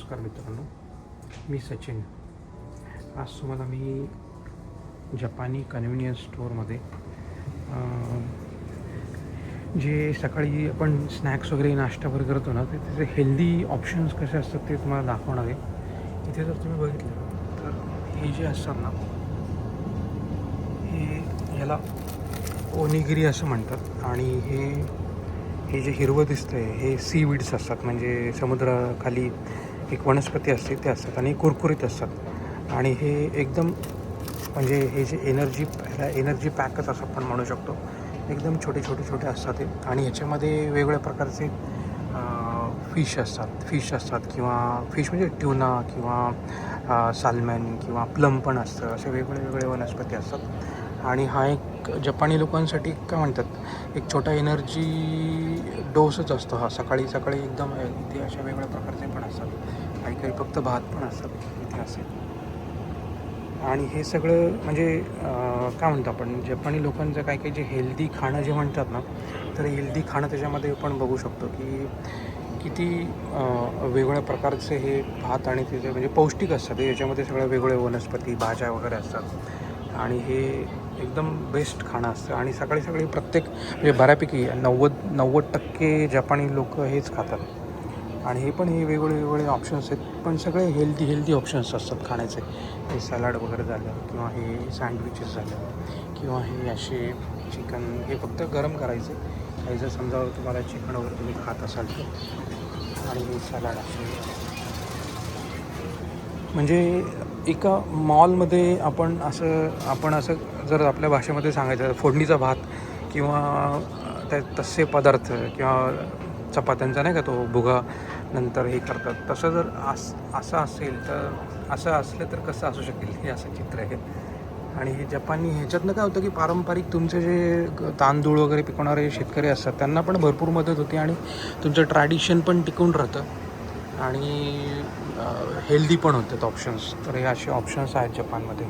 नमस्कार मित्रांनो मी सचिन. आज तुम्हाला मी जपानी कन्व्हिनियन्स स्टोअरमध्ये जे सकाळी आपण स्नॅक्स वगैरे नाश्ता वगैरे करतो ना ते त्याचे हेल्दी ऑप्शन्स कसे असतात ते तुम्हाला दाखवणार आहे. इथे जर तुम्ही बघितलं तर हे जे असतात ना हे याला ओनिगिरी असं म्हणतात. आणि हे हे जे हिरवं दिसतं आहे हे सी विड्स असतात. म्हणजे समुद्राखाली एक वनस्पती असते ते असतात आणि कुरकुरीत असतात. आणि हे एकदम म्हणजे हे जे एनर्जी एनर्जी पॅकच असं आपण म्हणू शकतो. एकदम छोटे छोटे छोटे असतात ते. आणि ह्याच्यामध्ये वेगवेगळ्या प्रकारचे फिश असतात. फिश असतात किंवा फिश म्हणजे ट्युना किंवा सालमॅन किंवा प्लम पण असतं. असे वेगवेगळे वेगळे वनस्पती असतात. आणि हा एक जपानी लोकांसाठी काय म्हणतात एक छोटा एनर्जी डोसच असतो हा. सकाळी सकाळी एकदम इथे अशा वेगवेगळ्या प्रकारचे पण असतात. काही काही फक्त भात पण असतात इथे असेल आणि हे सगळं म्हणजे काय म्हणतो आपण जपानी लोकांचं काही काही जे हेल्दी खाणं जे म्हणतात ना तर हेल्दी खाणं त्याच्यामध्ये आपण बघू शकतो की किती वेगळ्या वेगवेगळ्या प्रकारचे हे भात आणि त्याचे म्हणजे पौष्टिक असतात याच्यामध्ये सगळ्या वेगवेगळ्या वनस्पती भाज्या वगैरे असतात. आणि हे एकदम बेस्ट खाणं असतं. आणि सकाळी सकाळी प्रत्येक म्हणजे बऱ्यापैकी नव्वद नव्वद टक्के जपानी लोक हेच खातात. आणि हे पण हे वेगवेगळे वेगवेगळे ऑप्शन्स आहेत. पण सगळे हेल्दी हेल्दी ऑप्शन्स असतात खाण्याचे. हे सॅलड वगैरे झालं किंवा हे सँडविचेस झालं किंवा हे असे चिकन हे फक्त गरम करायचे. काही जर समजा तुम्हाला चिकन वगैरे तुम्ही खात असाल तर. आणि हे सॅलड असे म्हणजे एका मॉलमध्ये आपण असं आपण असं जर आपल्या भाषेमध्ये सांगायचं फोडणीचा भात किंवा त्या तसे पदार्थ किंवा चपात्यांचा नाही का तो भुगा नंतर हे करतात. तसं जर अस असं असेल तर असं असलं तर कसं असू शकेल? हे असं चित्र आहे. आणि हे जपानी ह्याच्यातनं काय होतं की पारंपरिक तुमचे जे तांदूळ वगैरे पिकवणारे शेतकरी असतात त्यांना पण भरपूर मदत होते आणि तुमचं ट्रॅडिशन पण टिकून राहतं. आणि हेल्दी पण होतात ऑप्शन्स तर हे असे ऑप्शन्स आहेत जपानमध्ये.